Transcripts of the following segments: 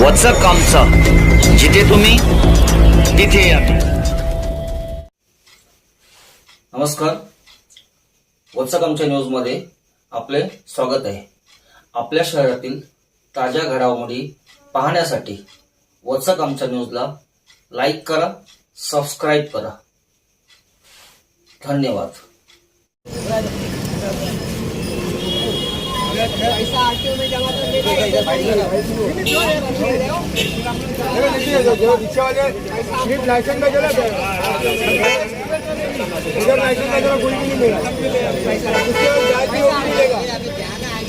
वचक आमचं जिथे तुम्ही तिथे या नमस्कार. वचक आमच्या न्यूजमध्ये आपले स्वागत आहे. आपल्या शहरातील ताज्या घडामोडी पाहण्यासाठी वचक आमच्या न्यूजला लाईक करा सबस्क्राईब करा. धन्यवाद. सिर्फ लाइसेंस का जरा उधर लाइसेंस का जरा कोई भी नहीं मिला उसके बाद जाति वो मिलेगा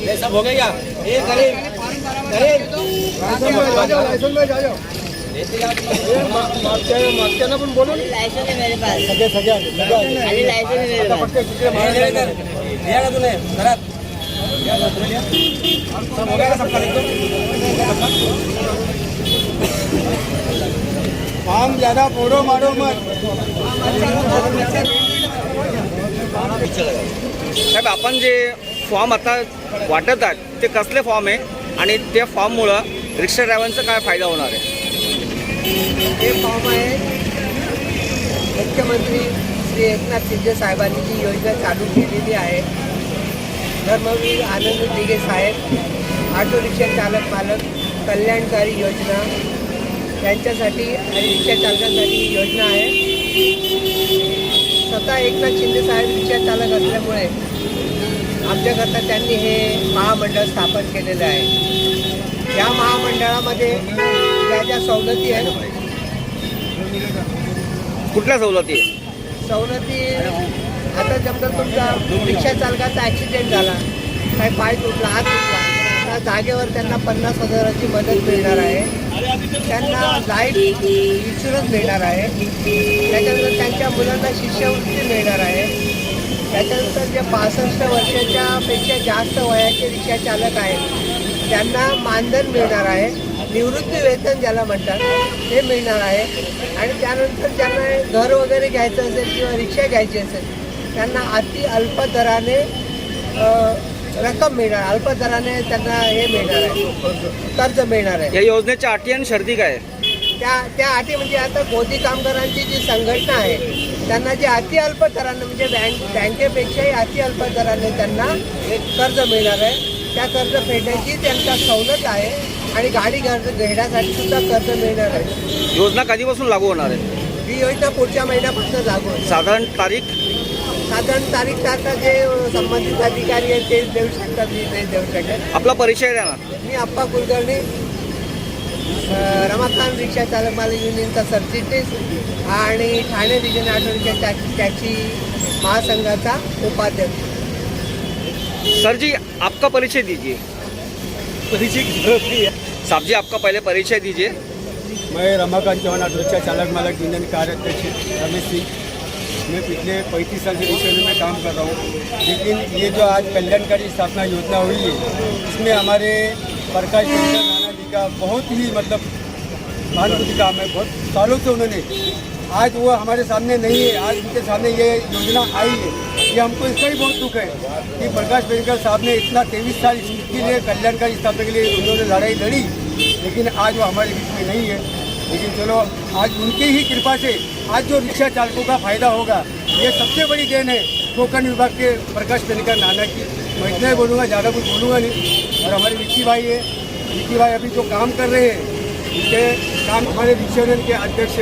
ये सब हो गया ये करे करे लाइसेंस में जा जाओ मागच्या मागच्यानं पण बोलून लाइसेंस है मेरे पास. सगळे सगळे आले. सगळे आले. खाली लाइसेंस है मेरे पास. फक्त तिकडे मागे सब काम ज्यादा फोड़ो मारो मत साहेब आपण जे फॉर्म आता वाटत आहात ते कसले फॉर्म आहे? आणि त्या फॉर्ममुळं रिक्षा ड्रायव्हरचा काय फायदा होणार आहे? हे फॉर्म आहे मुख्यमंत्री श्री एकनाथ शिंदे साहेबांनी जी योजना चालू केलेली आहे धर्मवीर आनंद दिघे साहेब ऑटो रिक्षा चालक मालक कल्याणकारी योजना त्यांच्यासाठी आणि रिक्षा चालकांसाठी ही योजना आहे. स्वतः एकनाथ शिंदे साहेब रिक्षा चालक असल्यामुळे आमच्याकरता त्यांनी हे महामंडळ स्थापन केलेलं आहे. या महामंडळामध्ये ज्या ज्या सवलती आहेत कुठल्या सवलती आहे सवलती आता समजा तुमचा रिक्षा चालकाचा ॲक्सिडेंट झाला. काही पाय तुटला हात तुटला. त्या जागेवर त्यांना पन्नास हजाराची मदत मिळणार आहे. त्यांना लाईफ इन्शुरन्स मिळणार आहे. त्याच्यानंतर त्यांच्या मुलांना शिष्यवृत्ती मिळणार आहे. त्याच्यानंतर जे पासष्ट वर्षाच्या पेक्षा जास्त वयाचे रिक्षा चालक आहेत त्यांना मानधन मिळणार आहे. निवृत्ती वेतन ज्याला म्हणतात ते मिळणार आहे. आणि त्यानंतर ज्यांना घर वगैरे घ्यायचं असेल किंवा रिक्षा घ्यायची असेल त्यांना अति अल्प दराने रक्कम मिळणार अल्प दराने त्यांना हे मिळणार आहे कर्ज मिळणार आहे. या योजनेच्या अटी आणि शर्ती काय आहे? त्या त्या अटी म्हणजे आता मोदी कामगारांची जी संघटना आहे त्यांना जे अति अल्प दराने म्हणजे बँक बँकेपेक्षाही अति अल्प दराने त्यांना कर्ज मिळणार आहे. त्या कर्ज फेडण्याची त्यांचा सवलत आहे आणि गाडी घेण्यासाठी सुद्धा कर्ज मिळणार आहे. योजना कधीपासून लागू होणार आहे? ही योजना पुढच्या महिन्यापासून लागू होईल साधारण तारीख? साधारण तारीख जे संबंधित अधिकारी आहेत ते देऊ शकतात मी नाही देऊ शकत. आपला परिचय द्या ना. मी आप्पा कुलकर्णी. अ, रमाकांत रिक्षा चालक मालक युनियनचा सरचिटणीस आणि Thane region auto rickshaw taxi महासंघाचा उपाध्यक्ष. सर जी आपका परिचय दीजिए. परिचय की जरूरत नहीं है साहब जी आपका पहले परिचय दीजिए. मैं रमाकांत चौहान ऑटो रिक्शा चालक मालक यूनियन कार्याध्यक्ष रमेश सिंह. मैं पिछले पैंतीस साल से यूनियन में काम कर रहा हूँ। लेकिन ये जो आज कल्याणकारी स्थापना योजना हुई है, इसमें हमारे प्रकाश चंद्र राणा जी का बहुत ही मतलब सहानुभूति काम है बहुत सालों से उन्होंने आज वो हमारे सामने नहीं है, आज उनके सामने ये योजना आई है। ये हमको इसका भी बहुत दुख है कि प्रकाश बेनकर साहब ने इतना तेईस साल इसके लिए कल्याणकारी स्थापना के लिए उन्होंने लड़ाई लड़ी, लेकिन आज वो हमारे बीच में नहीं है। लेकिन चलो, आज उनकी ही कृपा से आज जो रिक्शा चालकों का फ़ायदा होगा, ये सबसे बड़ी देन है कोकण विभाग के प्रकाश बेनकर नाना की। मैं इतना ही बोलूँगा, ज़्यादा कुछ बोलूँगा नहीं। और हमारे विक्की भाई है। विक्की भाई अभी जो काम कर रहे हैं उनके काम हमारे रिक्शा यूनियन के अध्यक्ष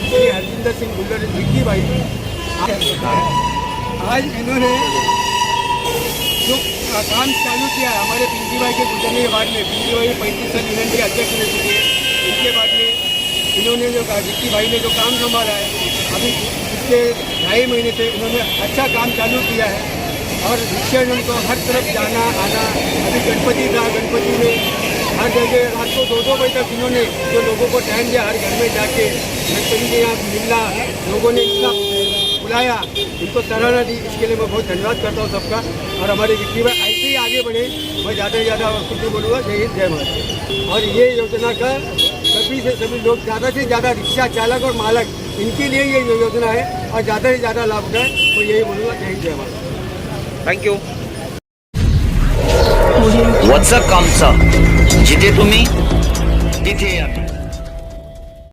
श्री हरजिंदर सिंह गुल्लर विक्की भाई। आज इन्होंने जो काम चालू किया हमारे पिंकी भाई के गुजरने के बाद में, पिंकी भाई पैंतीस साल यूनियन के अध्यक्ष रह चुके हैं उसके बाद में इन्होंने जो विक्की भाई ने जो काम संभाला है, अभी पिछले ढाई महीने से उन्होंने अच्छा काम चालू किया है। और रिक्शा यूनियन को हर तरफ़ जाना, आना, अभी गणपति था गणपति में हर जगह रात को दो दो बजे तक इन्होंने जो लोगों को टाइम दिया, हर घर में जाके गणपति के यहाँ मिलना, लोगों ने इतना बुलाया, इनको सराहना दी, इसके लिए मैं बहुत धन्यवाद करता हूँ सबका। और हमारे विक्की भाई ऐसे ही आगे बढ़े, मैं ज़्यादा से ज़्यादा कुछ बोलूँगा, जय हिंद, जय भारत और ये योजना का सभी से सभी लोग ज़्यादा से ज़्यादा रिक्शा चालक और मालक इनके लिए ये योजना है और ज़्यादा से ज़्यादा लाभ उठाए मैं यही बोलूँगा जय जय भारत। थँक्यू वचक आमचं जिथे तुम्ही तिथे या